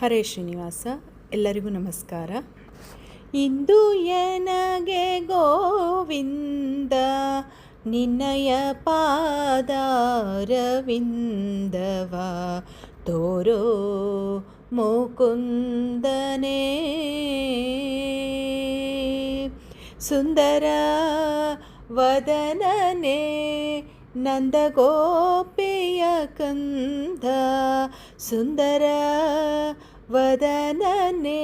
ಹರೇ ಶ್ರೀನಿವಾಸ ಎಲ್ಲರಿಗೂ ನಮಸ್ಕಾರ ಇಂದು ಎನಗೆ ಗೋವಿಂದ ನಿನ್ನಯ ಪಾದಾರವಿಂದವ ತೋರೋ ಮುಕುಂದನೇ ಸುಂದರ ವದನನೆ ನಂದಗೋಪೆಯ ಕಂದ ಸುಂದರ ವದನನೆ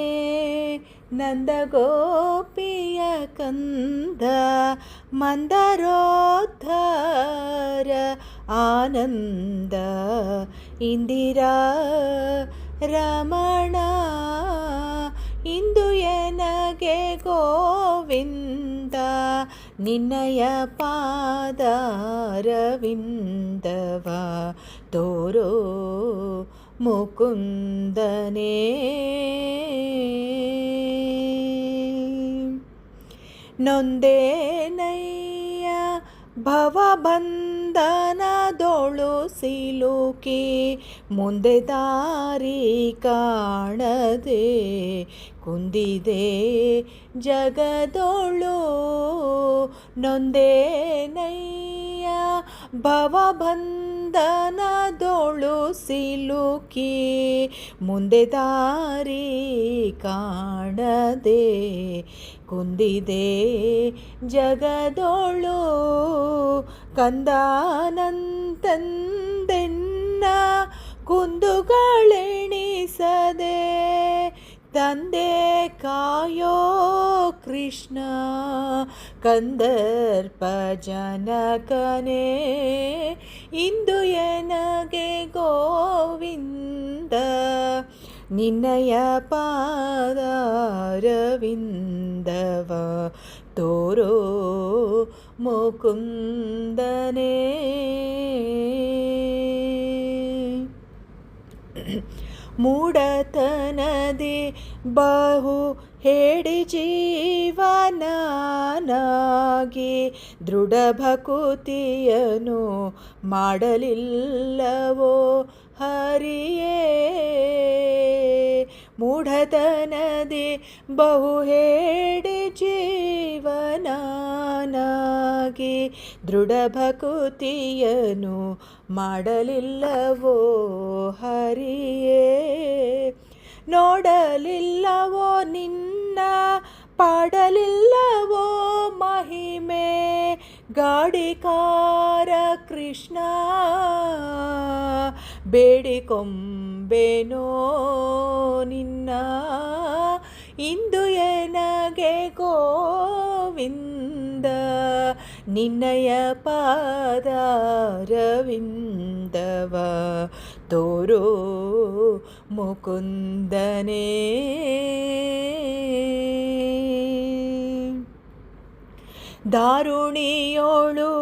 ನಂದಗೋಪಿಯ ಕಂದ ಮಂದರೋದ್ಧಾರ ಆನಂದ ಇಂದಿರಾ ರಮಣ ಇಂದು ಎನಗೆ ಗೋವಿಂದ ನಿನ್ನಯ ಪಾದಾರವಿಂದವ ತೋರೋ ಮುಕುಂದನೇ. ನೊಂದೇನಯ್ಯ ಭವಬಂಧನದೊಳು ಸಿಲುಕಿ ಮುಂದೆ ದಾರಿ ಕಾಣದೆ ಕುಂದಿದೆ ಜಗದೊಳು ನೊಂದೇನಯ್ಯ ಭವಬಂಧನದೊಳು ಸಿಲುಕಿ ಮುಂದೆ ದಾರಿ ಕಾಣದೆ ಕುಂದಿದೆ ಜಗದೊಳು ಕಂದಾನಂತಂದೆನ್ನ ಕುಂದುಗಳೆಣಿಸದೆ ತಂದೆ ಕಾಯೋ ಕೃಷ್ಣ ಕಂದರ್ಪ ಜನಕನೇ ಇಂದು ಎನಗೆ ಗೋವಿಂದ ನಿನ್ನಯ ಪಾದಾರವಿಂದವ ತೋರೋ ಮುಕುಂದನೇ ಮೂಡತನದಿ ಬಹು ಹೇಡಿ ಜೀವನಾಗಿ ದೃಢ ಭಕುತಿಯನು ಮಾಡಲಿಲ್ಲವೋ ಹರಿಯೇ. ಮೂಢತನದಿ ಬಹು ಹೇಡಿ ಜೀವನಾಗಿ ದೃಢ ಭಕುತಿಯನು ಮಾಡಲಿಲ್ಲವೋ ಹರಿಯೇ? ನೋಡಲಿಲ್ಲವೋ ನಿನ್ನ, ಪಾಡಲಿಲ್ಲವೋ ಮಹಿಮೆ? ಗಾಡಿಕಾರ ಕೃಷ್ಣ, ಬೇಡಿಕೊಂಬೆನೋ ನಿನ್ನ? ಇಂದು ಎನಗೆ ಗೋವಿಂದ ನಿನ್ನಯ ಪಾದಾರವಿಂದವ ತೋರೋ ಮುಕುಂದನೇ. ದಾರುಣಿಯೋಳು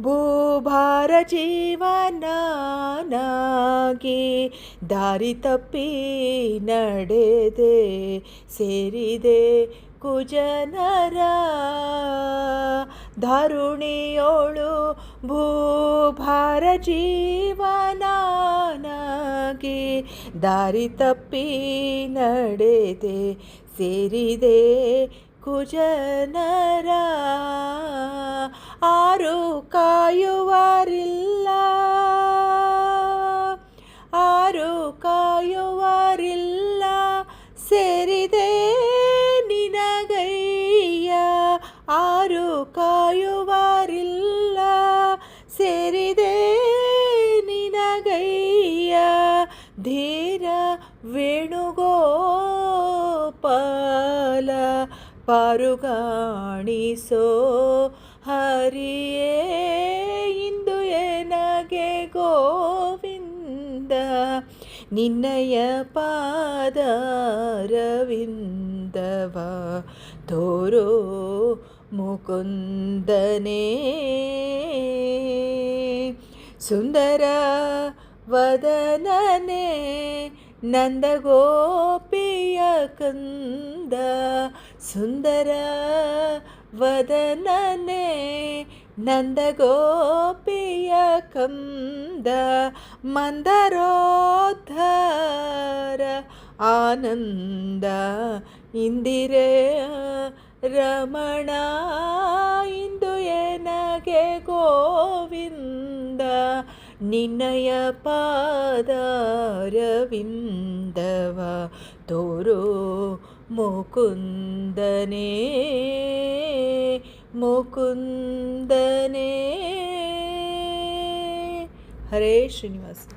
ಭೂಭಾರ ಜೀವನಾಗಿ ದಾರಿ ತಪ್ಪಿ ನಡೆದೆ ಸೇರಿದೆ ಕುಜನರ ದಾರುಣಿಯೋಳು ಭೂಭಾರ ಜೀವನಾನಗೆ ದಾರಿ ತಪ್ಪಿ ನಡೆದೆ ಸೇರಿದೆ ಕುಜನರ. ಆರು ಕಾಯುವರಿಲ್ಲ. ವೇಣುಗೋಪಾಲ ಪಾರುಗಾಣಿಸೋ. ಹರಿಯೇ ಇಂದು ಎನಗೆ ಗೋವಿಂದ ನಿನ್ನಯ ಪಾದಾರವಿಂದವ. ತೋರೋ ಮುಕುಂದನೇ. ಸುಂದರ ವದನನೇ ನಂದಗೋಪಿಯ ಕಂದ ಸುಂದರ ವದನನೆ ನಂದಗೋಪಿಯ ಕಂದ ಮಂದರೋದ್ಧಾರ ಆನಂದ ಇಂದಿರೆಯ ರಮಣ ಇಂದು ಎನಗೆ ಗೋವಿಂದ ನಿನ್ನಯ ಪಾದಾರವಿಂದವ तोरो मुकुन्दने मुकुन्दने हरे श्रीनिवास